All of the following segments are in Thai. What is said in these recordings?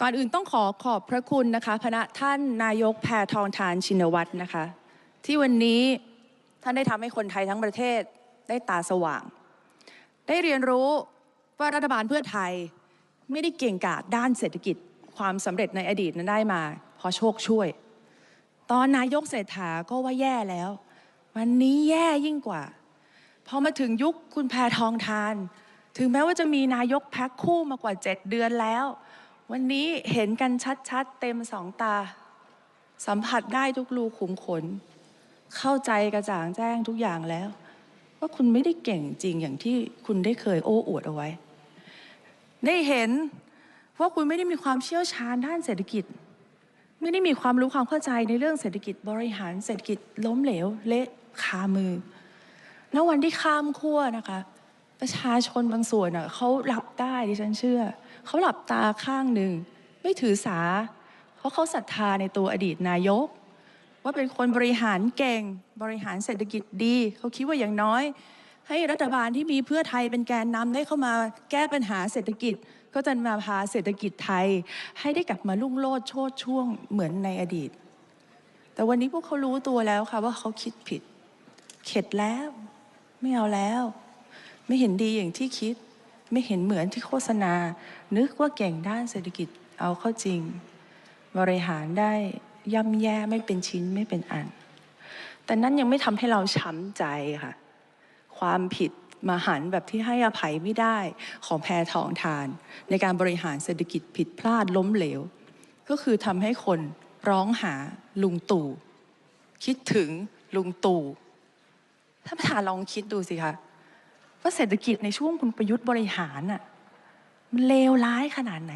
ก่อนอื่นต้องขอขอบพระคุณนะคะพระท่านนายกแพทองทานชินวัตรนะคะ ที่วันนี้ท่านได้ทำให้คนไทยทั้งประเทศได้ตาสว่าง ได้เรียนรู้ว่ารัฐบาลเพื่อไทยไม่ได้เก่งกาจด้านเศรษฐกิจความสำเร็จในอดีตนั้นได้มาเพราะโชคช่วย ตอนนายกเศรษฐาก็ว่าแย่แล้ว วันนี้แย่ยิ่งกว่าพอมาถึงยุคคุณแพทองทาน ถึงแม้ว่าจะมีนายกแพ็คคู่มากว่า 7 เดือนแล้ว วันนี้เห็นกันชัดๆ เต็มสองตา สัมผัสได้ทุกรูขุมขน เข้าใจกระจ่างแจ้งทุกอย่างแล้ว ว่าคุณไม่ได้เก่งจริงอย่างที่คุณได้เคยโอ้อวดเอาไว้ ได้เห็นว่าคุณไม่ได้มีความเชี่ยวชาญด้านเศรษฐกิจ ไม่ได้มีความรู้ความเข้าใจในเรื่องเศรษฐกิจบริหารเศรษฐกิจล้มเหลวเละคามือ แล้ววันที่ข้ามขั้วนะคะ ประชาชนบางส่วนอะเขาหลับได้ดิฉันเชื่อ เขาหลับตาข้างหนึ่ง ไม่ถือสา เพราะเขาศรัทธาในตัวอดีตนายก ว่าเป็นคนบริหารเก่งบริหารเศรษฐกิจดี เขาคิดว่าอย่างน้อย ให้รัฐบาลที่มีเพื่อไทยเป็นแกนนำได้เข้ามาแก้ปัญหาเศรษฐกิจ ก็จะมาพาเศรษฐกิจไทย ให้ได้กลับมารุ่งโรจน์โชดช่วงเหมือนในอดีต แต่วันนี้พวกเขารู้ตัวแล้วค่ะว่าเขาคิดผิด เข็ดแล้ว ไม่เอาแล้ว ไม่เห็นดีอย่างที่คิด ไม่เห็นเหมือนที่โฆษณา นึกว่าเก่งด้านเศรษฐกิจเอาเข้าจริง บริหารได้ย่ำแย่ไม่เป็นชิ้นไม่เป็นอัน แต่นั้นยังไม่ทำให้เราช้ำใจค่ะ ความผิดมาหันแบบที่ให้อภัยไม่ได้ของแพทองทาน ในการบริหารเศรษฐกิจผิดพลาดล้มเหลว ก็คือทำให้คนร้องหาลุงตู่ คิดถึงลุงตู่ท่านประธานลองคิดดูสิคะ ว่าเศรษฐกิจในช่วงคุณประยุทธ์บริหารน่ะมันเลวร้ายขนาดไหน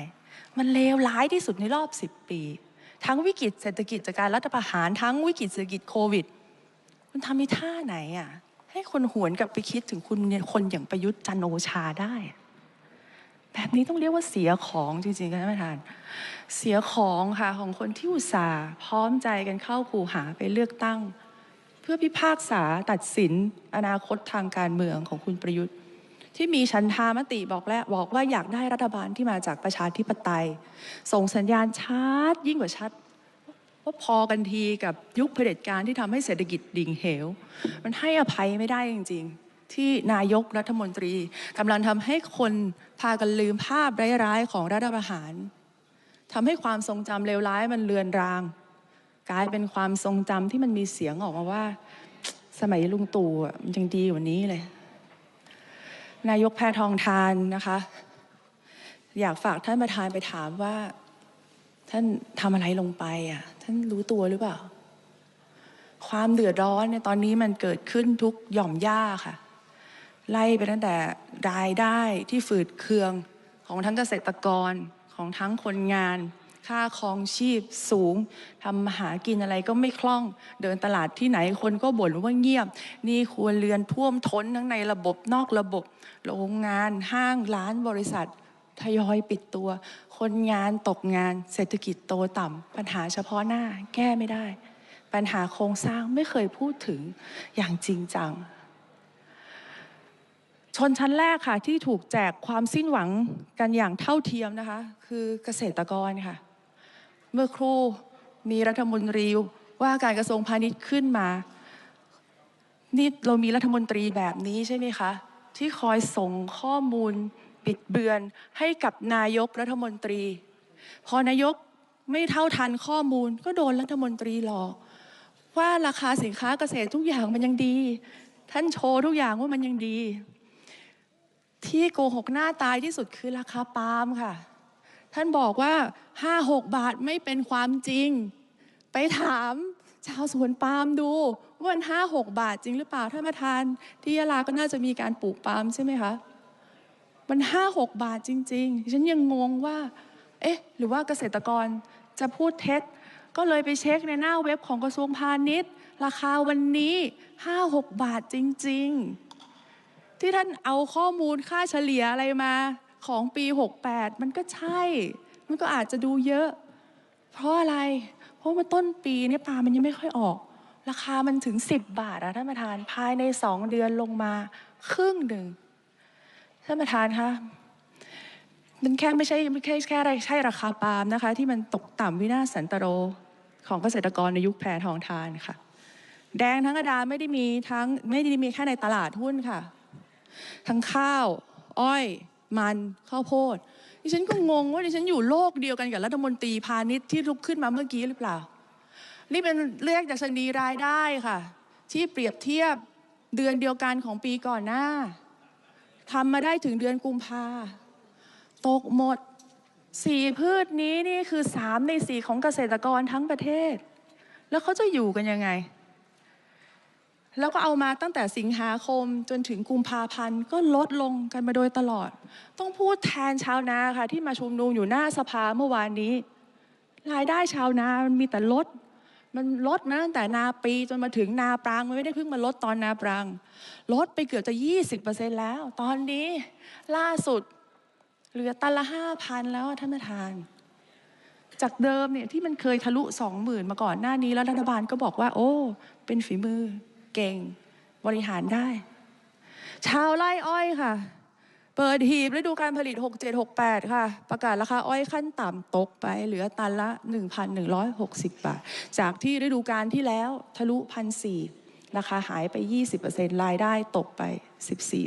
มันเลวร้ายที่สุดในรอบสิบปี ทั้งวิกฤตเศรษฐกิจจากการรัฐประหาร ทั้งวิกฤตเศรษฐกิจโควิด คุณทำในท่าไหนอะให้คนหวนกลับไปคิดถึงคุณคนอย่างประยุทธ์จันโอชาได้ แบบนี้ต้องเรียกว่าเสียของจริงๆค่ะท่านประธาน เสียของค่ะของคนที่อุตส่าห์พร้อมใจกันเข้าคูหาไปเลือกตั้ง เพื่อพิพากษาตัดสินอนาคตทางการเมืองของคุณประยุทธ์ ที่มีฉันทามติบอกแล้วบอกว่าอยากได้รัฐบาลที่มาจากประชาธิปไตย ส่งสัญญาณชัดยิ่งกว่าชัดว่าพอกันทีกับยุคเผด็จการที่ทำให้เศรษฐกิจดิ่งเหว มันให้อภัยไม่ได้จริง ๆ ที่นายกรัฐมนตรีกำลังทำให้คนพากันลืมภาพร้ายๆของรัฐประหารทำให้ความทรงจำเลวร้ายมันเลือนราง กลายเป็นความทรงจำที่มันมีเสียงออกมาว่า สมัยลุงตู่มันยังดีกว่านี้เลย นายกแพทองทานนะคะ อยากฝากท่านประธานไปถามว่า ท่านทำอะไรลงไปอะ ท่านรู้ตัวหรือเปล่า ความเดือดร้อนเนี่ยตอนนี้มันเกิดขึ้นทุกหย่อมย่าค่ะ ไล่ไปตั้งแต่รายได้ที่ฝืดเคืองของทั้งเกษตรกรของทั้งคนงาน ค่าครองชีพสูงทำหากินอะไรก็ไม่คล่องเดินตลาดที่ไหนคนก็บ่นว่าเงียบ นี่ครัวเรือนท่วมท้นทั้งในระบบนอกระบบ โรงงานห้างร้านบริษัททยอยปิดตัว คนงานตกงาน เศรษฐกิจโตต่ำปัญหาเฉพาะหน้าแก้ไม่ได้ ปัญหาโครงสร้างไม่เคยพูดถึงอย่างจริงจัง ชนชั้นแรกค่ะที่ถูกแจกความสิ้นหวังกันอย่างเท่าเทียมนะคะ คือเกษตรกรค่ะ เมื่อครู่มีรัฐมนตรีว่าการกระทรวงพาณิชย์ขึ้นมา นี่เรามีรัฐมนตรีแบบนี้ใช่ไหมคะ ที่คอยส่งข้อมูลปิดเบือนให้กับนายกรัฐมนตรี พอนายกไม่เท่าทันข้อมูลก็โดนรัฐมนตรีหลอกว่าราคาสินค้าเกษตรทุกอย่างมันยังดี ท่านโชว์ทุกอย่างว่ามันยังดี ที่โกหกหน้าตายที่สุดคือราคาปาล์มค่ะ ท่านบอกว่า 5-6 บาทไม่เป็นความจริง ไปถามชาวสวนปาล์มดูว่ามันห้าหกบาทจริงหรือเปล่าท่านประธาน ที่ยะลาก็น่าจะมีการปลูกปาล์มใช่ไหมคะ มันห้าหกบาทจริง ๆ ฉันยังงงว่า เอ๊ะ หรือว่าเกษตรกรจะพูดเท็จ ก็เลยไปเช็คในหน้าเว็บของกระทรวงพาณิชย์ ราคาวันนี้ห้าหกบาทจริง ๆ ที่ท่านเอาข้อมูลค่าเฉลี่ยอะไรมา ของปี 68 มันก็ใช่ มันก็อาจจะดูเยอะ เพราะอะไร เพราะว่าต้นปีเนี่ยปลามันยังไม่ค่อยออก ราคามันถึง 10 บาทอะท่านประธาน ภายใน 2 เดือนลงมาครึ่งหนึ่งท่านประธานคะมันแค่ไม่ใช่ไม่ใช่แค่ใช่ราคาปาล์มนะคะ ที่มันตกต่ำวินาศสันตโรของเกษตรกรในยุคแพรทองทานค่ะ แดงทั้งกระดานไม่ได้มีทั้งไม่ได้มีแค่ในตลาดหุ้นค่ะ ทั้งข้าว อ้อย มันข้าวโพดดิฉันก็งงว่าดิฉันอยู่โลกเดียวกันกับรัฐมนตรีพาณิชย์ที่ลุกขึ้นมาเมื่อกี้หรือเปล่า นี่เป็นเลขจากชนีรายได้ค่ะ ที่เปรียบเทียบเดือนเดียวกันของปีก่อนหน้าทำมาได้ถึงเดือนกุมภาตกหมดสี่พืชนี้นี่คือสามในสี่ของเกษตรกรทั้งประเทศ แล้วเขาจะอยู่กันยังไง แล้วก็เอามาตั้งแต่สิงหาคมจนถึงกุมภาพันธ์ก็ลดลงกันมาโดยตลอด ต้องพูดแทนชาวนาค่ะที่มาชุมนุมอยู่หน้าสภาเมื่อวานนี้ รายได้ชาวนามันมีแต่ลด มันลดมาตั้งแต่นาปีจนมาถึงนาปรางมันไม่ได้เพิ่งมาลดตอนนาปราง ลดไปเกือบจะ 20%แล้ว ตอนนี้ล่าสุดเหลือตันละห้าพันแล้วท่านประธาน จากเดิมเนี่ยที่มันเคยทะลุสองหมื่นมาก่อนหน้านี้แล้วรัฐบาลก็บอกว่า โอ้ เป็นฝีมือ เก่ง บริหารได้ ชาวไร่อ้อยค่ะ เปิดหีบฤดูการผลิต 6768 ค่ะ ประกาศราคาอ้อยขั้นต่ำตกไป เหลือตันละ 1,160 บาท จากที่ฤดูการที่แล้วทะลุ1 4 0 0ราคาหายไป 20%รายได้ตกไป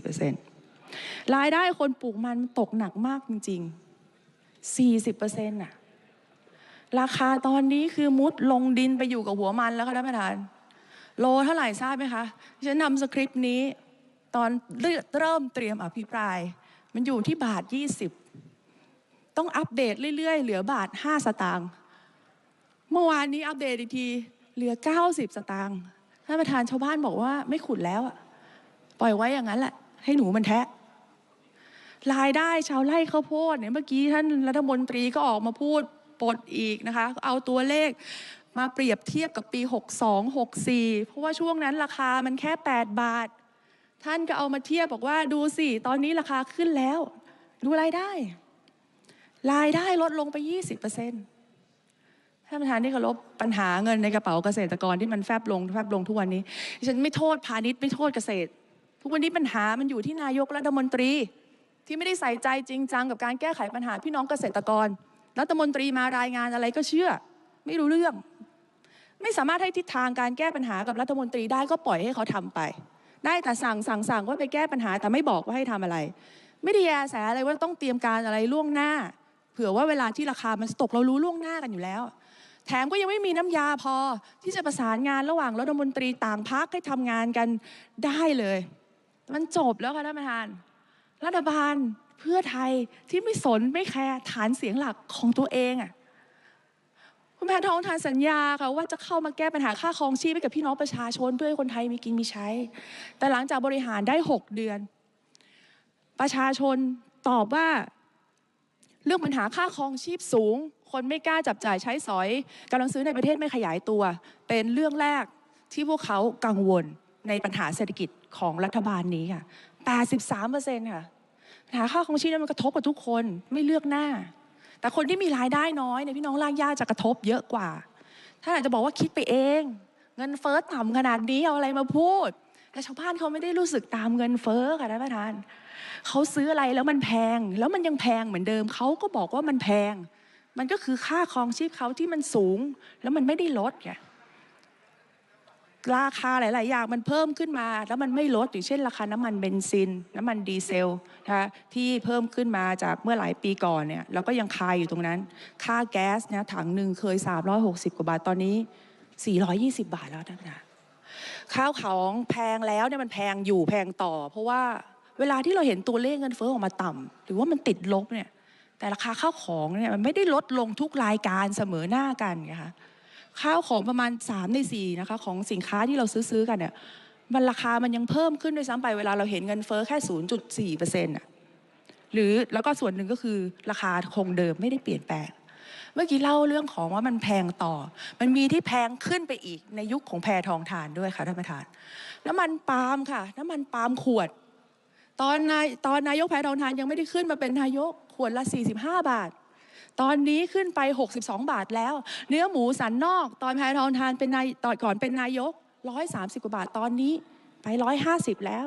14%รายได้คนปลูกมันตกหนักมากจริง ๆ 40%น่ะ ราคาตอนนี้คือมุดลงดินไปอยู่กับหัวมันแล้วค่ะท่านประธาน โลเท่าไหร่ทราบไหมคะฉันนำสคริปต์นี้ตอนเริ่มเตรียมอภิปราย มันอยู่ที่บาท 20 ต้องอัปเดตเรื่อยๆ เหลือบาท 5 สตางค์เมื่อวานนี้อัปเดตอีกทีเหลือ 90 สตางค์ท่านประธานชาวบ้านบอกว่าไม่ขุดแล้วปล่อยไว้อย่างนั้นแหละ ให้หนูมันแทะรายได้ชาวไร่ข้าวโพดเนี่ยเมื่อกี้ท่านรัฐมนตรีก็ออกมาพูดปลดอีกนะคะ เอาตัวเลข มาเปรียบเทียบกับปี 62 64 เพราะว่าช่วงนั้นราคามันแค่ 8 บาท ท่านก็เอามาเทียบบอกว่าดูสิ ตอนนี้ราคาขึ้นแล้ว ดูรายได้ รายได้ลดลงไป 20%ท่านประธานที่เคารพปัญหาเงินในกระเป๋าเกษตรกรที่มันแฟบลงแฟบลงทุกวันนี้ฉันไม่โทษพาณิชย์ไม่โทษเกษตร ทุกวันนี้ปัญหามันอยู่ที่นายกรัฐมนตรี ที่ไม่ได้ใส่ใจจริงจังกับการแก้ไขปัญหาพี่น้องเกษตรกรรัฐมนตรีมารายงานอะไรก็เชื่อ ไม่รู้เรื่อง ไม่สามารถให้ทิศทางการแก้ปัญหากับรัฐมนตรีได้ก็ปล่อยให้เขาทำไป ได้แต่สั่งสั่งสั่งว่าไปแก้ปัญหาแต่ไม่บอกว่าให้ทำอะไร ไม่ได้แยแสอะไรว่าต้องเตรียมการอะไรล่วงหน้า เผื่อว่าเวลาที่ราคามันตกเรารู้ล่วงหน้ากันอยู่แล้ว แถมก็ยังไม่มีน้ำยาพอที่จะประสานงานระหว่างรัฐมนตรีต่างพักให้ทำงานกันได้เลย มันจบแล้วค่ะท่านประธาน รัฐบาลเพื่อไทยที่ไม่สนไม่แคร์ฐานเสียงหลักของตัวเองอะ คุณแพทองทานสัญญาค่ะว่าจะเข้ามาแก้ปัญหาค่าครองชีพให้กับพี่น้องประชาชนเพื่อให้คนไทยมีกินมีใช้ แต่หลังจากบริหารได้ 6 เดือน ประชาชนตอบว่า เรื่องปัญหาค่าครองชีพสูง คนไม่กล้าจับจ่ายใช้สอยกำลังซื้อในประเทศไม่ขยายตัว เป็นเรื่องแรกที่พวกเขากังวลในปัญหาเศรษฐกิจของรัฐบาลนี้ค่ะ 83เปอร์เซ็นต์ค่ะปัญหาค่าครองชีพนั้นมันกระทบกับทุกคนไม่เลือกหน้า แต่คนที่มีรายได้น้อยเนี่ยพี่น้องรากหญ้าจะกระทบเยอะกว่าท่านอาจจะบอกว่าคิดไปเอง เงินเฟ้อต่ำขนาดนี้เอาอะไรมาพูดแต่ชาวบ้านเขาไม่ได้รู้สึกตามเงินเฟ้อค่ะท่านประธานเขาซื้ออะไรแล้วมันแพง แล้วมันยังแพงเหมือนเดิมเขาก็บอกว่ามันแพง มันก็คือค่าครองชีพเขาที่มันสูง แล้วมันไม่ได้ลดไง ราคาหลาย ๆ อย่างมันเพิ่มขึ้นมา แล้วมันไม่ลดอย่างเช่น ราคาน้ำมันเบนซิน น้ำมันดีเซลนะคะที่เพิ่มขึ้นมาจากเมื่อหลายปีก่อนเนี่ยแล้วก็ยังคายอยู่ตรงนั้น ค่าแก๊สเนี่ยถังหนึ่งเคย 360 กว่าบาทตอนนี้ 420 บาทแล้วนะคะข้าวของแพงแล้วเนี่ยมันแพงอยู่แพงต่อ เพราะว่าเวลาที่เราเห็นตัวเลขเงินเฟ้อออกมาต่ำหรือว่ามันติดลบเนี่ยแต่ราคาข้าวของเนี่ยมันไม่ได้ลดลงทุกรายการเสมอหน้ากันไงคะ ข้าวของประมาณ 3 ใน4นะคะของสินค้าที่เราซื้อๆกันเนี่ยมันราคามันยังเพิ่มขึ้นด้วยซ้ำไปเวลาเราเห็นเงินเฟ้อแค่ 0.4เปอร์เซ็นต์อะหรือแล้วก็ส่วนหนึ่งก็คือราคาคงเดิมไม่ได้เปลี่ยนแปลงเมื่อกี้เล่าเรื่องของว่ามันแพงต่อ มันมีที่แพงขึ้นไปอีกในยุคของแพรทองทานด้วยค่ะท่านประธาน น้ำมันปาล์มค่ะ น้ำมันปาล์มขวด ตอนนายตอนนายกแพรทองทานยังไม่ได้ขึ้นมาเป็นนายกขวดละ 45 บาท ตอนนี้ขึ้นไป 62 บาทแล้ว เนื้อหมูสันนอก ตอนแพทองทานเป็นนายตอนก่อนเป็นนายก 130 กว่าบาทตอนนี้ไป 150 แล้ว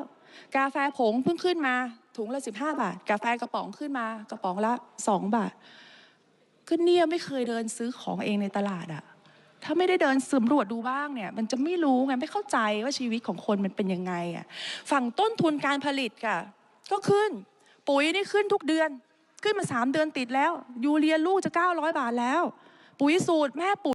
กาแฟผงเพิ่งขึ้นมาถุงละ 15 บาท กาแฟกระป๋องขึ้นมากระป๋องละ 2 บาทก็เนี่ยไม่เคยเดินซื้อของเองในตลาดอะถ้าไม่ได้เดินสำรวจดูบ้างเนี่ยมันจะไม่รู้ไงไม่เข้าใจว่าชีวิตของคนมันเป็นยังไงอะฝั่งต้นทุนการผลิตค่ะก็ขึ้น ปุ๋ยนี่ขึ้นทุกเดือน ขึ้นมา 3 เดือนติดแล้ว ยูเรียลูกจะ 900 บาทแล้ว ปุ๋ยสูตรแม่ปุ๋ย